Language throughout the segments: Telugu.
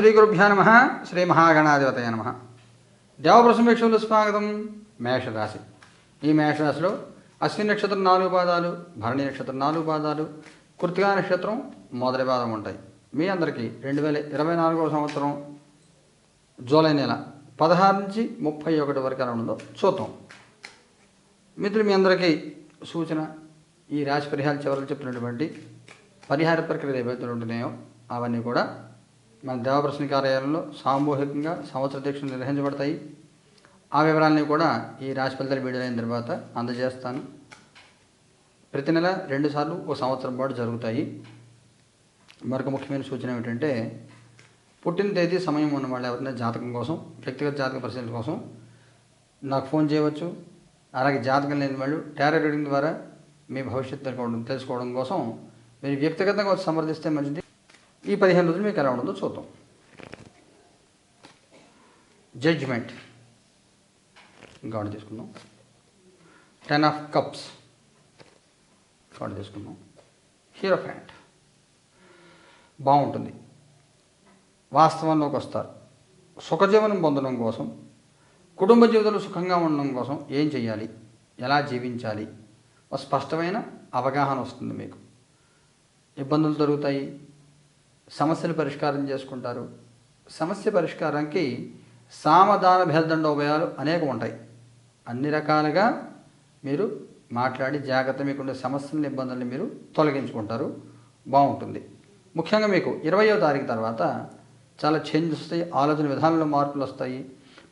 శ్రీ గురుభ్యో నమ శ్రీ మహాగణాధిపతయ నమ. దేవప్రసమేక్షలు స్వాగతం మేషరాశి. ఈ మేషరాశిలో అశ్విని నక్షత్రం నాలుగు పాదాలు భరణి నక్షత్రం నాలుగు పాదాలు కృతికా నక్షత్రం మొదటి పాదం ఉంటాయి. మీ అందరికీ రెండు వేల ఇరవై నాలుగవ సంవత్సరం జూలై నెల పదహారు నుంచి ముప్పై ఒకటి వరకు ఎలా ఉందో చూద్దాం. మిత్రులు మీ అందరికీ సూచన ఈ రాశి పరిహార చివరికి చెప్తున్నటువంటి పరిహార ప్రక్రియలు ఏవైతే ఉంటున్నాయో అవన్నీ కూడా మన దేవప్రశ్న కార్యాలయంలో సామూహికంగా సంవత్సర దీక్షలు నిర్వహించబడతాయి. ఆ వివరాలని కూడా ఈ రాశి ఫలితాలు వీడియో అయిన తర్వాత అందజేస్తాను. ప్రతి నెల రెండుసార్లు ఒక సంవత్సరం పాటు జరుగుతాయి. మరొక ముఖ్యమైన సూచన ఏమిటంటే పుట్టిన తేదీ సమయం ఉన్న వాళ్ళు ఎవరైనా జాతకం కోసం వ్యక్తిగత జాతక పరిశీలన కోసం నాకు ఫోన్ చేయవచ్చు. అలాగే జాతకం లేని వాళ్ళు టారో రీడింగ్ ద్వారా మీ భవిష్యత్తు తెలుసుకోవడం తెలుసుకోవడం కోసం మీరు వ్యక్తిగతంగా వచ్చి సంప్రదిస్తే మంచిది. ఈ పదిహేను రోజులు మీకు ఎలా ఉండదో చూద్దాం. జడ్జ్మెంట్ గాడ్ తీసుకుందాం టెన్ ఆఫ్ కప్స్ గాడ్ తీసుకుందాం హీరో ఫ్యాంట్ బాగుంటుంది. వాస్తవంలోకి వస్తారు. సుఖజీవనం పొందడం కోసం కుటుంబ జీవితంలో సుఖంగా ఉండడం కోసం ఏం చేయాలి ఎలా జీవించాలి? ఒక స్పష్టమైన అవగాహన వస్తుంది మీకు. ఇబ్బందులు దొరుకుతాయి సమస్యలు పరిష్కారం చేసుకుంటారు. సమస్య పరిష్కారానికి సామధాన భేదండ ఉభయాలు అనేకం ఉంటాయి. అన్ని రకాలుగా మీరు మాట్లాడి జాగ్రత్త మీకుండే సమస్యలను ఇబ్బందుల్ని మీరు తొలగించుకుంటారు. బాగుంటుంది. ముఖ్యంగా మీకు ఇరవయో తారీఖు తర్వాత చాలా చేంజెస్ వస్తాయి ఆలోచన విధానంలో మార్పులు వస్తాయి.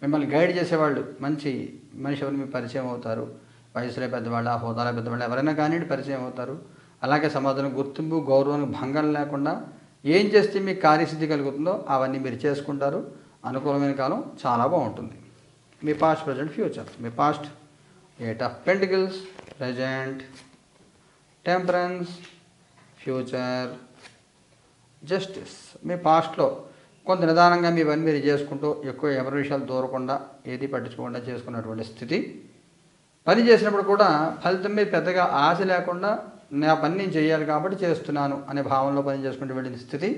మిమ్మల్ని గైడ్ చేసేవాళ్ళు మంచి మనిషి ఎవరు మీరు పరిచయం అవుతారు. వయసులో పెద్దవాళ్ళు హోదాలో పెద్దవాళ్ళు ఎవరైనా కానీ పరిచయం అవుతారు. అలాగే సమాజంలో గుర్తింపు గౌరవానికి భంగం లేకుండా ఏం చేస్తే మీకు కార్యసిద్ధి కలుగుతుందో అవన్నీ మీరు చేసుకుంటారు. అనుకూలమైన కాలం చాలా బాగుంటుంది. మీ past present future me past eight of pentacles present temperance future justice మీ పాస్ట్లో కొంత నిదానంగా మీ పని మీరు చేసుకుంటూ ఎక్కువ ఎవరి విషయాలు దూరకుండా ఏది పట్టించుకోకుండా చేసుకున్నటువంటి స్థితి. పని చేసినప్పుడు కూడా ఫలితం మీద పెద్దగా ఆశ లేకుండా నా పని నేను చేయాలి కాబట్టి చేస్తున్నాను అనే భావనలో పని చేసుకుంటూ వెళ్ళిన స్థితి.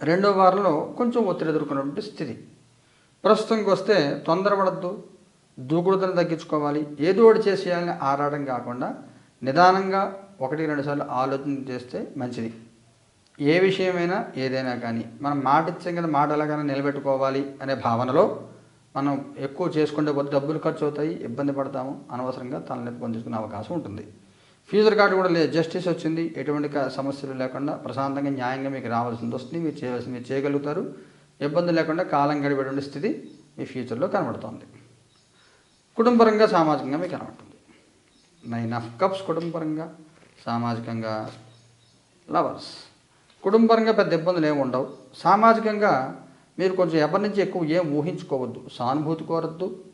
రెండో వారంలో కొంచెం ఒత్తిడి ఎదుర్కొన్నటువంటి స్థితి. ప్రస్తుతంకి వస్తే తొందరపడద్దు దూకుడుతను తగ్గించుకోవాలి ఏదో ఒకటి చేసేయాలని ఆరాటం కాకుండా నిదానంగా ఒకటి రెండుసార్లు ఆలోచన చేస్తే మంచిది. ఏ విషయమైనా ఏదైనా కానీ మనం మాట ఇచ్చాం కదా మాట ఎలాగైనా నిలబెట్టుకోవాలి అనే భావనలో మనం ఎక్కువ చేసుకుంటే డబ్బులు ఖర్చు అవుతాయి ఇబ్బంది పడతాము అనవసరంగా తలనొప్పి పొందుకునే అవకాశం ఉంటుంది. ఫ్యూచర్ కార్డు కూడా లేదు. జస్టిస్ వచ్చింది. ఎటువంటి సమస్యలు లేకుండా ప్రశాంతంగా న్యాయంగా మీకు రావాల్సింది వస్తుంది. మీరు చేయవలసింది మీరు చేయగలుగుతారు. ఇబ్బంది లేకుండా కాలం గడిపేటువంటి స్థితి మీ ఫ్యూచర్లో కనబడుతుంది. కుటుంబపరంగా సామాజికంగా మీకు కనబడుతుంది. నైన్ ఆఫ్ కప్స్ కుటుంబపరంగా సామాజికంగా లవర్స్. కుటుంబపరంగా పెద్ద ఇబ్బందులు ఏమి ఉండవు. సామాజికంగా మీరు కొంచెం ఎవరి నుంచి ఎక్కువ ఏం ఊహించుకోవద్దు. సానుభూతి కోరద్దు.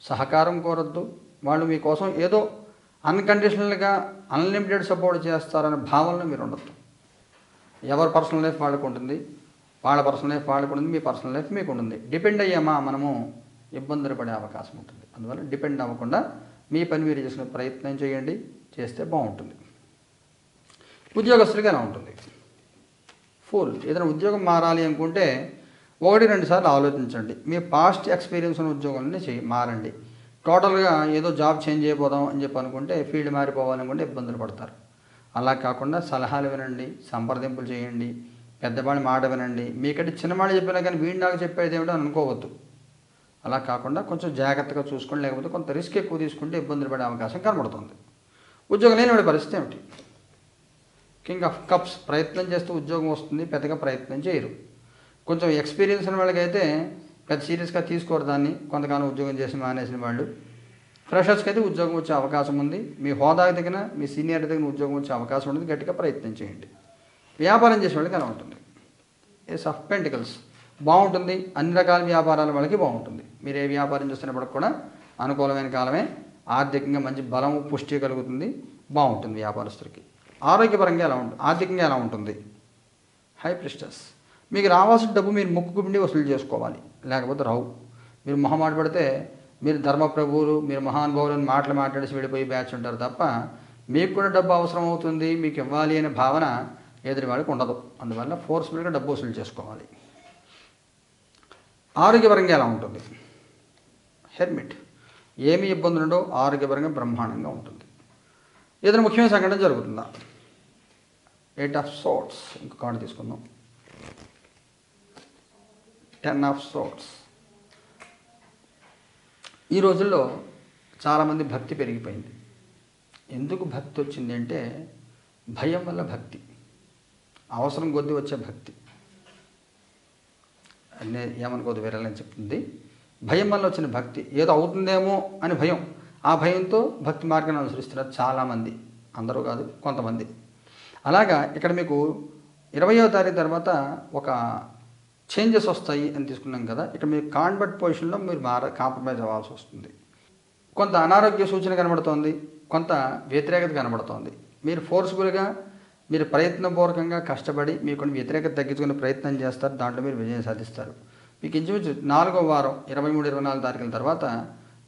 సహకారం కోరద్దు. వాళ్ళు మీకోసం ఏదో అన్కండిషనల్గా అన్లిమిటెడ్ సపోర్ట్ చేస్తారనే భావనలో మీరు ఉండొద్దు. ఎవరి పర్సనల్ లైఫ్ వాళ్ళకు ఉంటుంది వాళ్ళ పర్సనల్ లైఫ్ వాళ్ళకు ఉంటుంది మీ పర్సనల్ లైఫ్ మీకు ఉంటుంది. డిపెండ్ అయ్యామా మనము ఇబ్బందులు పడే అవకాశం ఉంటుంది. అందువల్ల డిపెండ్ అవ్వకుండా మీ పని మీరు చేసిన ప్రయత్నం చేయండి చేస్తే బాగుంటుంది. ఉద్యోగస్తుడిగా ఎలా ఉంటుంది? ఫుల్. ఏదైనా ఉద్యోగం మారాలి అనుకుంటే ఒకటి రెండు సార్లు ఆలోచించండి. మీ పాస్ట్ ఎక్స్పీరియన్స్ ఉన్న ఉద్యోగాలని చేయి మారండి. టోటల్గా ఏదో జాబ్ చేంజ్ అయిపోదాం అని చెప్పి అనుకుంటే ఫీల్డ్ మారిపోవాలనుకుంటే ఇబ్బందులు పడతారు. అలా కాకుండా సలహాలు వినండి సంప్రదింపులు చేయండి పెద్దవాళ్ళ మాట వినండి. మీకంటే చిన్నవాళ్ళు చెప్పినా కానీ వీడి నాకు చెప్పేది ఏమిటో అని అనుకోవద్దు. అలా కాకుండా కొంచెం జాగ్రత్తగా చూసుకోండి లేకపోతే కొంత రిస్క్ ఎక్కువ తీసుకుంటే ఇబ్బందులు పడే అవకాశం కనబడుతుంది. ఉద్యోగం లేనివాడి పరిస్థితి ఏమిటి? కింగ్ ఆఫ్ కప్స్ ప్రయత్నం చేస్తే ఉద్యోగం వస్తుంది పెద్దగా ప్రయత్నం చేయరు. కొంచెం ఎక్స్పీరియన్స్ ఉన్న వాళ్ళకైతే పెద్ద సీరియస్గా తీసుకోరు దాన్ని. కొంతకాలం ఉద్యోగం చేసి మానేసిన వాళ్ళు. ఫ్రెషర్స్కి అయితే ఉద్యోగం వచ్చే అవకాశం ఉంది. మీ హోదాకి తగిన మీ సీనియర్ తగిన ఉద్యోగం వచ్చే అవకాశం ఉంటుంది. గట్టిగా ప్రయత్నం చేయండి. వ్యాపారం చేసే వాళ్ళకి అలా ఉంటుంది. ఎస్ ఆఫ్ పెంటికల్స్ బాగుంటుంది. అన్ని రకాల వ్యాపారాల వాళ్ళకి బాగుంటుంది. మీరు ఏ వ్యాపారం చేస్తున్నప్పటికి కూడా అనుకూలమైన కాలమే. ఆర్థికంగా మంచి బలం పుష్టి కలుగుతుంది. బాగుంటుంది వ్యాపారస్తులకి. ఆరోగ్యపరంగా ఎలా ఉంటుంది ఆర్థికంగా ఎలా ఉంటుంది? హై ప్రిస్టస్ మీకు రావాల్సిన డబ్బు మీరు ముక్కు గుండి వసూలు చేసుకోవాలి. లేకపోతే రావు. మీరు మొహమాట పడితే మీరు ధర్మప్రభువులు మీరు మహానుభావులను మాటలు మాట్లాడేసి వెళ్ళిపోయి బ్యాచ్ ఉంటారు తప్ప మీకు కూడా డబ్బు అవసరం అవుతుంది మీకు ఇవ్వాలి అనే భావన ఎదుటి వాళ్ళకి ఉండదు. అందువల్ల ఫోర్స్ఫుల్గా డబ్బు వసూలు చేసుకోవాలి. ఆరోగ్యపరంగా ఎలా ఉంటుంది? హెర్మిట్. ఏమి ఇబ్బందులు ఉండో ఆరోగ్యపరంగా బ్రహ్మాండంగా ఉంటుంది. ఏదైనా ముఖ్యమైన సంఘటన జరుగుతుందా? ఎయిట్ ఆఫ్ సోట్స్ ఇంకా కార్డు తీసుకుందాం. Ten of swords. ఈ రోజుల్లో చాలామంది భక్తి పెరిగిపోయింది. ఎందుకు భక్తి వచ్చింది అంటే భయం వల్ల భక్తి. అవసరం కొద్దీ వచ్చే భక్తి. అన్నీ ఏమనుకోదు వేరేలా చెప్తుంది. భయం వల్ల వచ్చిన భక్తి. ఏదో అవుతుందేమో అని భయం. ఆ భయంతో భక్తి మార్గాన్ని అనుసరిస్తున్నారు చాలామంది. అందరూ కాదు కొంతమంది. అలాగా ఇక్కడ మీకు ఇరవయో తారీఖు తర్వాత ఒక చేంజెస్ వస్తాయి అని తీసుకున్నాం కదా ఇక్కడ మీరు కాన్వర్ట్ పొజిషన్లో మీరు మార కాంప్రమైజ్ అవ్వాల్సి వస్తుంది. కొంత అనారోగ్య సూచన కనబడుతోంది కొంత వ్యతిరేకత కనబడుతోంది. మీరు ఫోర్స్ఫుల్గా మీరు ప్రయత్నపూర్వకంగా కష్టపడి మీ కొన్ని వ్యతిరేకత తగ్గించుకునే ప్రయత్నం చేస్తారు దాంట్లో మీరు విజయం సాధిస్తారు. మీకు ఇంచుమించు నాలుగో వారం ఇరవై మూడు ఇరవై నాలుగు తారీఖుల తర్వాత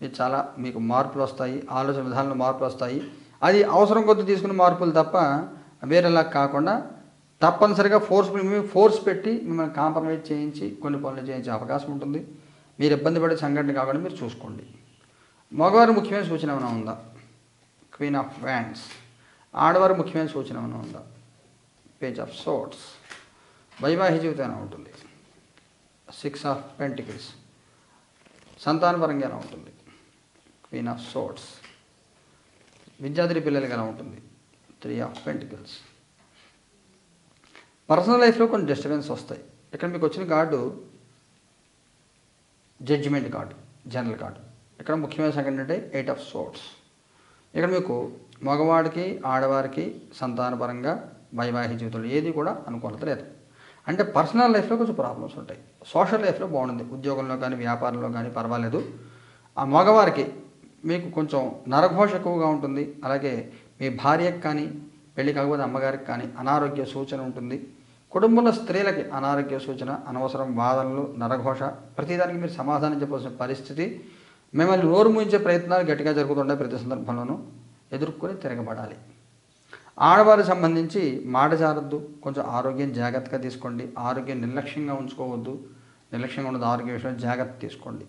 మీరు చాలా మీకు మార్పులు వస్తాయి ఆలోచన విధానంలో మార్పులు వస్తాయి. అది అవసరం కొద్ది తీసుకున్న మార్పులు తప్ప వేరేలా కాకుండా తప్పనిసరిగా ఫోర్స్ మేము ఫోర్స్ పెట్టి మిమ్మల్ని కాంప్రమైజ్ చేయించి కొన్ని పనులు చేయించే అవకాశం ఉంటుంది. మీరు ఇబ్బంది పడే సంఘటన కాకుండా మీరు చూసుకోండి. మగవారు ముఖ్యమైన సూచన ఏమైనా ఉందా? క్వీన్ ఆఫ్ వ్యాండ్స్ ఆడవారు ముఖ్యమైన సూచన ఏమైనా ఉందా? పేజ్ ఆఫ్ సోట్స్ వైవాహిక జీవితం ఎలా ఉంటుంది? సిక్స్ ఆఫ్ పెంటికల్స్ సంతానపరంగా ఎలా ఉంటుంది? క్వీన్ ఆఫ్ సోట్స్ విద్యార్థి పిల్లలకి ఎలా ఉంటుంది? త్రీ ఆఫ్ పెంటికల్స్ పర్సనల్ లైఫ్లో కొన్ని డిస్టర్బెన్స్ వస్తాయి. ఇక్కడ మీకు వచ్చిన card judgement card general card ఇక్కడ ముఖ్యమైన సంఖ్య ఏంటంటే ఎయిట్ ఆఫ్ సోట్స్ ఇక్కడ మీకు మగవాడికి ఆడవారికి సంతానపరంగా వైవాహిక జీవితంలో ఏది కూడా అనుకూలత లేదు. అంటే పర్సనల్ లైఫ్లో కొంచెం ప్రాబ్లమ్స్ ఉంటాయి. సోషల్ లైఫ్లో బాగుంది ఉద్యోగంలో కానీ వ్యాపారంలో కానీ పర్వాలేదు. ఆ మగవారికి మీకు కొంచెం నరఘోష ఎక్కువగా ఉంటుంది. అలాగే మీ భార్యకు కానీ పెళ్ళి కాకపోతే అమ్మగారికి కానీ అనారోగ్య సూచన ఉంటుంది. కుటుంబంలో స్త్రీలకి అనారోగ్య సూచన అనవసరం వాదనలు నరఘోష ప్రతిదానికి మీరు సమాధానం చెప్పాల్సిన పరిస్థితి మిమ్మల్ని నోరు మూయించే ప్రయత్నాలు గట్టిగా జరుగుతుండే ప్రతి సందర్భంలోనూ. ఎదుర్కొని తిరగబడాలి. ఆడవారికి సంబంధించి మాట జారద్దు కొంచెం ఆరోగ్యం జాగ్రత్తగా తీసుకోండి ఆరోగ్యం నిర్లక్ష్యంగా ఉంచుకోవద్దు నిర్లక్ష్యంగా ఉండదు ఆరోగ్య విషయంలో జాగ్రత్త తీసుకోండి.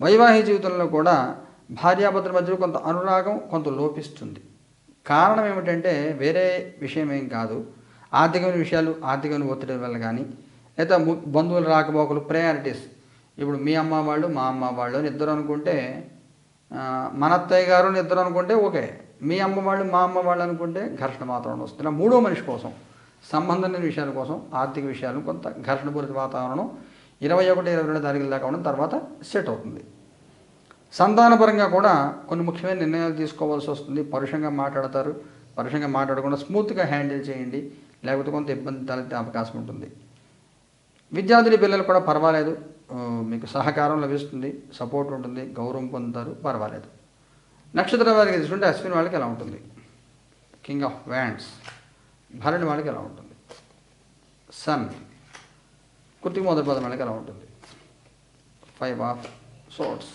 వైవాహిక జీవితంలో కూడా భార్యాభర్తల మధ్యలో కొంత అనురాగం కొంత లోపిస్తుంది. కారణం ఏమిటంటే వేరే విషయం ఏం కాదు. ఆర్థికమైన విషయాలు ఆర్థికమైన ఒత్తిడి వల్ల కానీ లేదా బంధువులు రాకపోకలు ప్రయారిటీస్. ఇప్పుడు మీ అమ్మ వాళ్ళు మా అమ్మ వాళ్ళు అని ఇద్దరు అనుకుంటే మన అత్తయ్య గారు అని ఇద్దరు అనుకుంటే ఓకే. మీ అమ్మ వాళ్ళు మా అమ్మ వాళ్ళు అనుకుంటే ఘర్షణ వాతావరణం వస్తుంది. ఇలా మూడో మనిషి కోసం సంబంధం లేని విషయాల కోసం ఆర్థిక విషయాలు కొంత ఘర్షణపూరిత వాతావరణం ఇరవై ఒకటి ఇరవై రెండు తారీఖుల దాకా ఉండడం తర్వాత సెట్ అవుతుంది. సంతానపరంగా కూడా కొన్ని ముఖ్యమైన నిర్ణయాలు తీసుకోవాల్సి వస్తుంది. పరుషంగా మాట్లాడతారు. పరుషంగా మాట్లాడకుండా స్మూత్గా హ్యాండిల్ చేయండి. లేకపోతే కొంత ఇబ్బంది తలెత్తే అవకాశం ఉంటుంది. విద్యార్థుల పిల్లలు కూడా పర్వాలేదు. మీకు సహకారం లభిస్తుంది సపోర్ట్ ఉంటుంది గౌరవం పొందుతారు పర్వాలేదు. నక్షత్ర వారికి తీసుకుంటే అశ్విన్ వాళ్ళకి ఎలా ఉంటుంది? కింగ్ ఆఫ్ వ్యాండ్స్ భరణి వాళ్ళకి ఎలా ఉంటుంది? సన్ కుర్తికి మొదటి పదం వాళ్ళకి ఎలా ఉంటుంది? ఫైవ్ ఆఫ్ సోట్స్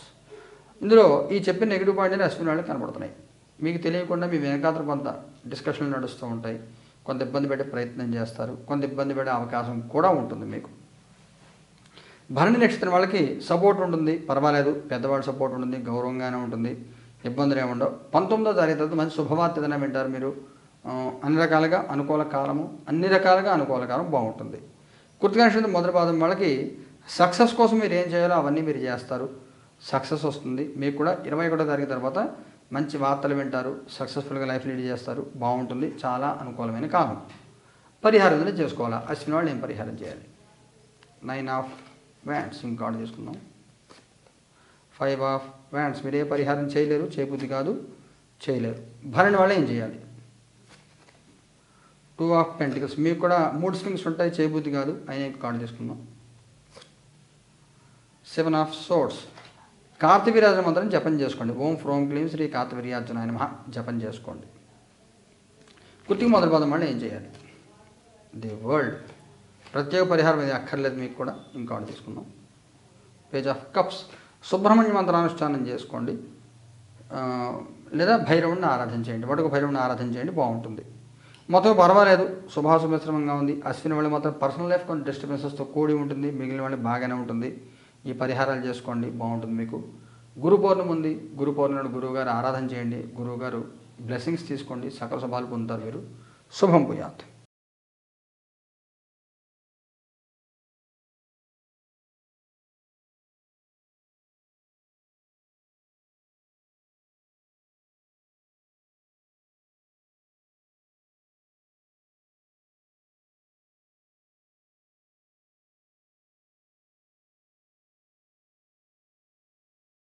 ఇందులో ఈ చెప్పిన నెగిటివ్ పాయింట్ అని అశ్విన్ వాళ్ళకి కనబడుతున్నాయి. మీకు తెలియకుండా మీ వెనకాతలు కొంత డిస్కషన్లు నడుస్తూ ఉంటాయి. కొంత ఇబ్బంది పెట్టే ప్రయత్నం చేస్తారు. కొంత ఇబ్బంది పడే అవకాశం కూడా ఉంటుంది మీకు. భరణి నక్షత్రం వాళ్ళకి సపోర్ట్ ఉంటుంది. పర్వాలేదు. పెద్దవాళ్ళ సపోర్ట్ ఉంటుంది. గౌరవంగానే ఉంటుంది. ఇబ్బందులు ఏముండవు పంతొమ్మిదో తారీఖు తర్వాత మంచి శుభవార్త ఏదైనా వింటారు మీరు. అన్ని రకాలుగా అనుకూల కాలము అన్ని రకాలుగా అనుకూల కాలం బాగుంటుంది. కృతిక నక్షత్రం మొదటి పాదం వాళ్ళకి సక్సెస్ కోసం మీరు ఏం చేయాలో అవన్నీ మీరు చేస్తారు. సక్సెస్ వస్తుంది. మీకు కూడా ఇరవై ఒకటో తారీఖు తర్వాత మంచి వార్తలు వింటారు సక్సెస్ఫుల్గా లైఫ్ లీడ్ చేస్తారు బాగుంటుంది చాలా అనుకూలమైన కాలం. పరిహారం అనేది చేసుకోవాలా? అశ్విని వాళ్ళు ఏం పరిహారం చేయాలి? నైన్ ఆఫ్ వ్యాండ్స్ ఇంకాడు చేసుకుందాం ఫైవ్ ఆఫ్ వ్యాండ్స్ మీరు ఏ పరిహారం చేయలేరు చేయబుద్ధి కాదు చేయలేరు. భరణి వాళ్ళు ఏం చేయాలి? టూ ఆఫ్ పెంటికల్స్ మీకు కూడా మూడు స్వింగ్స్ ఉంటాయి చేయబుద్ధి కాదు అయినా కార్డు తీసుకుందాం. సెవెన్ ఆఫ్ సోర్స్ కార్తవీరాజ మంత్రం జపం చేసుకోండి. ఓం ఫ్రోం క్లీం శ్రీ కార్తవీర్యార్జున నమః. జపం చేసుకోండి. కుర్తికి మొదటి పదం. ఏం చేయాలి? The world. ప్రత్యేక పరిహారం ఇది అక్కర్లేదు మీకు కూడా. ఇంకోటి తీసుకుందాం. Page of cups. సుబ్రహ్మణ్య మంత్రానుష్ఠానం చేసుకోండి. లేదా భైరవుడిని ఆరాధన చేయండి. వడుకు భైరవుని ఆరాధన చేయండి. బాగుంటుంది. మొత్తం పర్వాలేదు. శుభాశుభ మిశ్రమంగా ఉంది. అశ్విని వాళ్ళు మాత్రం పర్సనల్ లైఫ్ కొన్ని డిస్టర్బెన్సెస్తో కూడి ఉంటుంది. మిగిలిన వాళ్ళు బాగానే ఉంటుంది. ఈ పరిహారాలు చేసుకోండి బాగుంటుంది మీకు. గురు పౌర్ణమి ఉంది గురు పౌర్ణమి గురువుగారు గురువు గారు ఆరాధన చేయండి గురువు గారు బ్లెస్సింగ్స్ తీసుకోండి సకల శుభాలు పొందుతారు మీరు. శుభం పుయాత్